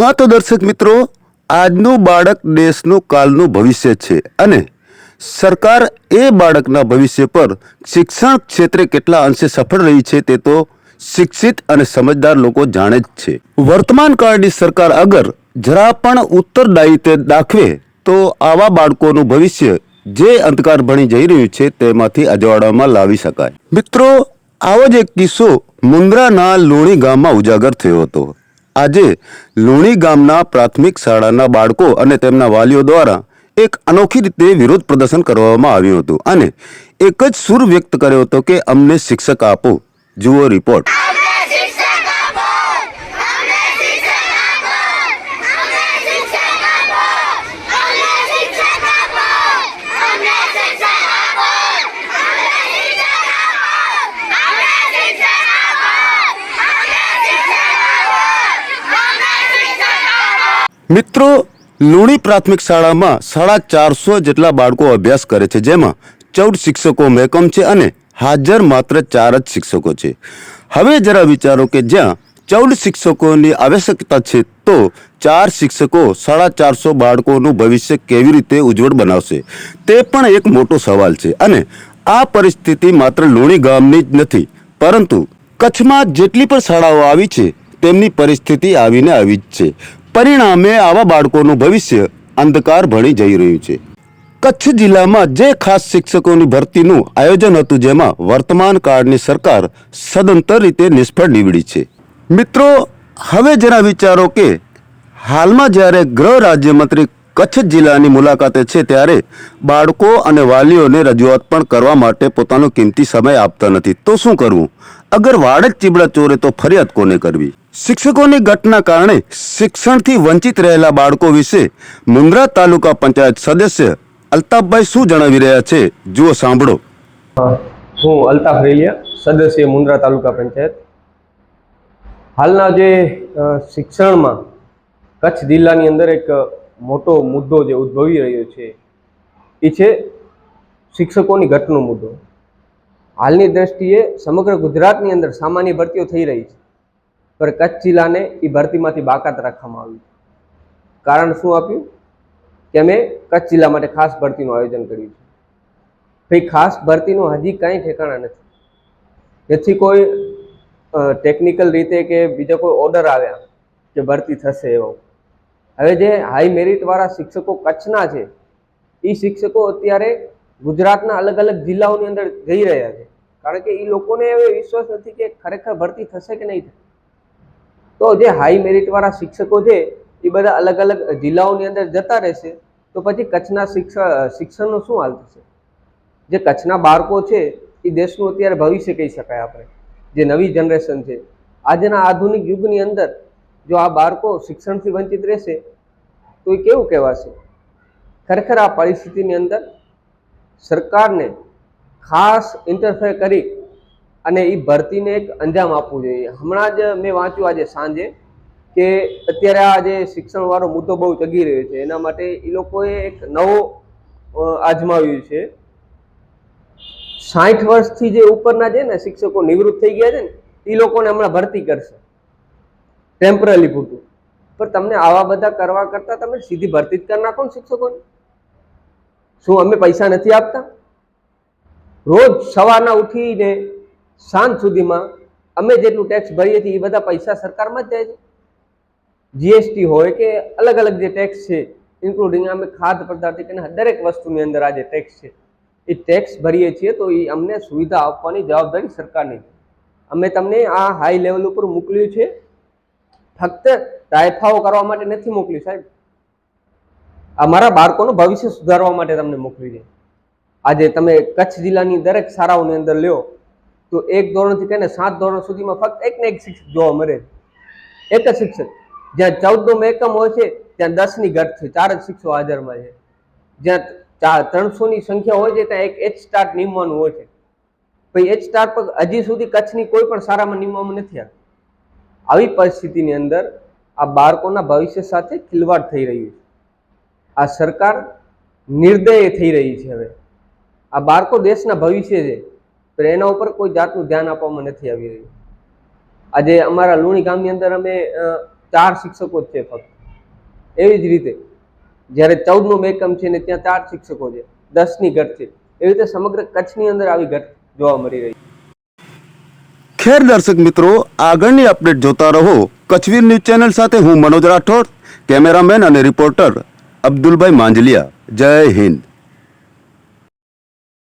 હા તો દર્શક મિત્રો, આજનું બાળક દેશનું કાલનું ભવિષ્ય છે અને સરકાર એ બાળકના ભવિષ્ય પર શિક્ષણ ક્ષેત્રે કેટલા અંશે સફળ રહી છે તે તો શિક્ષિત અને સમજદાર લોકો જાણે જ છે. વર્તમાન કાળની સરકાર અગર જરા પણ ઉત્તરદાયિત્વ દાખવે તો આવા બાળકોનું ભવિષ્ય જે અંધકાર ભણી જઈ રહ્યું છે તેમાંથી અજવાળામાં લાવી શકાય. મિત્રો, આવો જ એક કિસ્સો મુન્દ્રાના લોણી ગામમાં ઉજાગર થયો હતો. આજે લુણી ગામના પ્રાથમિક શાળાના બાળકો અને તેમના વાલીઓ દ્વારા એક અનોખી રીતે વિરોધ પ્રદર્શન કરવામાં આવ્યું હતું અને એક જ સુર વ્યક્ત કર્યો હતો કે અમને શિક્ષક આપો. જુઓ રિપોર્ટ મિત્રો, લુણી પ્રાથમિક શાળામાં સાડા ચારસો જેટલા બાળકો અભ્યાસ કરે છે, જેમાં ચૌદ શિક્ષકો મહેકમ છે અને હાજર માત્ર ચાર જ શિક્ષકો છે. હવે જરા વિચારો કે જ્યાં ચૌદ શિક્ષકોની આવશ્યકતા છે, તો ચાર શિક્ષકો સાડા ચારસો બાળકોનું ભવિષ્ય કેવી રીતે ઉજ્જવળ બનાવશે, તે પણ એક મોટો સવાલ છે. અને આ પરિસ્થિતિ માત્ર લુણી ગામની જ નથી, પરંતુ કચ્છમાં જેટલી પણ શાળાઓ આવી છે, તેમની પરિસ્થિતિ આવીને આવી જ છે. પરિણામે આવા બાળકોનું ભવિષ્ય અંધકાર ભણી જઈ રહ્યું છે. કચ્છ જિલ્લામાં જે ખાસ શિક્ષકોની ભરતીનું આયોજન હતું, જેમાં વર્તમાન કાળની સરકાર સદંતર રીતે નિષ્ફળ નીવડી છે. મિત્રો, હવે જરા વિચારો કે હાલમાં જ્યારે ગૃહ રાજ્યમંત્રી કચ્છ જિલ્લાની મુલાકાતે છે, ત્યારે બાળકો અને વાલીઓને રજૂઆત પણ કરવા માટે પોતાનો કિંમતી સમય આપતા નથી. તો શું કરવું? અગર વાડ જ ચીબડા ચોરે તો ફરિયાદ કોને કરવી? શિક્ષકોની ઘટના કારણે શિક્ષણથી વંચિત રહેલા બાળકો વિશે મુન્દ્રા તાલુકા પંચાયત સદસ્ય અલ્તાફભાઈ શું જણાવી રહ્યા છે? જુઓ, સાંભળો. હું અલ્તાફ રેલિયા, સદસ્ય મુન્દ્રા તાલુકા પંચાયત. હાલના જે શિક્ષણમાં કચ્છ જિલ્લાની અંદર એક મોટો મુદ્દો જે ઉદ્ભવી રહ્યો છે એ છે શિક્ષકોની ઘટનો મુદ્દો. હાલની દ્રષ્ટિએ સમગ્ર ગુજરાતની અંદર સામાન્ય ભરતીઓ થઈ રહી છે. પર કચ્છ જિલ્લાને એ ભરતીમાંથી બાકાત રાખવામાં આવ્યું કારણ શું આપ્યું? કે અમે કચ્છ જિલ્લા માટે ખાસ ભરતીનું આયોજન કર્યું છે. ભાઈ, ખાસ ભરતીનું હજી કાંઈ ઠેકાણા નથી. જેથી કોઈ ટેકનિકલ રીતે કે બીજા કોઈ ઓર્ડર આવ્યા કે ભરતી થશે એવો. હવે જે હાઈ મેરિટવાળા શિક્ષકો કચ્છના છે એ શિક્ષકો અત્યારે ગુજરાતના અલગ અલગ જિલ્લાઓની અંદર જઈ રહ્યા છે. કારણ કે એ લોકોને હવે વિશ્વાસ નથી કે ખરેખર ભરતી થશે કે નહીં થાય તો જે હાઈ મેરિટવાળા શિક્ષકો છે, એ બધા અલગ અલગ જિલ્લાઓની અંદર જતા રહેશે, તો પછી કચ્છના શિક્ષણ શિક્ષણનો શું હાલ થશે? જે કચ્છના બાળકો છે, એ દેશનું અત્યારે ભવિષ્ય કહી શકાય આપણે. જે નવી જનરેશન છે. આજના આધુનિક યુગની અંદર જો આ બાળકો શિક્ષણથી વંચિત રહેશે, તો એ કેવું કહેવાશે? ખરેખર આ પરિસ્થિતિની અંદર સરકારને ખાસ ઇન્ટરફેર કરી અને એ ભરતીને એક અંજામ આપવું જોઈએ. હમણાં જ મેં વાંચ્યું આજે સાંજે કે અત્યારે આ જે શિક્ષણવાળો મુદ્દો બહુ ચગી રહ્યો છે, એના માટે એ લોકોએ એક નવો આજમાવ્યું છે. સાઠ વર્ષથી જે ઉપરના છે ને શિક્ષકો નિવૃત્ત થઈ ગયા છે ને એ લોકોને હમણાં ભરતી કરશે. ટેમ્પરરી પૂરતું. પણ તમને આવા બધા કરવા કરતા તમે સીધી ભરતી જ કરી નાખો ને શિક્ષકોને. શું અમે પૈસા નથી આપતા? રોજ સવારના ઉઠીને સાંજ સુધીમાં અમે જેટલું ટેક્સ ભરીએ છીએ એ બધા પૈસા સરકારમાં જ જાય છે. જીએસટી હોય કે અલગ અલગ જે ટેક્સ છે ઇન્ક્લુડિંગ અમે ખાદ્ય પદાર્થ કે દરેક વસ્તુની અંદર આ જે ટેક્સ છે, એ ટેક્સ ભરીએ છીએ તો એ અમને સુવિધા આપવાની જવાબદારી સરકારની અમે તમને આ હાઈ લેવલ ઉપર મોકલ્યું છે. ફક્ત રાયફાઓ કરવા માટે નથી મોકલ્યું સાહેબ. અમારા બાળકોનું ભવિષ્ય સુધારવા માટે તમને મોકલી દે. આજે તમે કચ્છ જિલ્લાની દરેક શાળાઓની અંદર લ્યો, તો એક ધોરણથી કહીને સાત ધોરણ સુધીમાં ફક્ત એક ને એક શિક્ષક જોવા મળે. એક જ શિક્ષક. જ્યાં ચૌદનો એકમ હોય છે, ત્યાં દસની ઘટ છે. ચાર જ શિક્ષકો હાજરમાં છે. જ્યાં ચાર ત્રણસોની સંખ્યા હોય છે, ત્યાં એક એચ સ્ટાર્ટ નિમવાનું હોય છે. ભાઈ એચ સ્ટાર પર હજી સુધી કચ્છની કોઈ પણ શાળામાં નિમવામાં નથી આવી પરિસ્થિતિની અંદર આ બાળકોના ભવિષ્ય સાથે ખિલવાડ થઈ રહ્યું છે. આ સરકાર નિર્દય થઈ રહી છે હવે. આ બાળકો દેશના ભવિષ્ય છે તો એના ઉપર કોઈ જાતનું ધ્યાન આપવામાં નથી આવી રહ્યું. આજે અમારા લુણી ગામની અંદર અમે ચાર શિક્ષકો જ છે ફક્ત. એવી જ રીતે, જ્યારે ચૌદમો એકમ છે ને ત્યાં ચાર શિક્ષકો છે, દસની ઘટ છે. એવી રીતે સમગ્ર કચ્છની અંદર આવી ઘટ જોવા મળી રહી ખેર દર્શક મિત્રો, આગળની અપડેટ જોતા રહો કચ્છવીર ન્યૂઝ ચેનલ સાથે હું મનોજ રાઠોડ, કેમેરામેન અને રિપોર્ટર અબ્દુલભાઈ માંજલિયા. જય હિન્દ.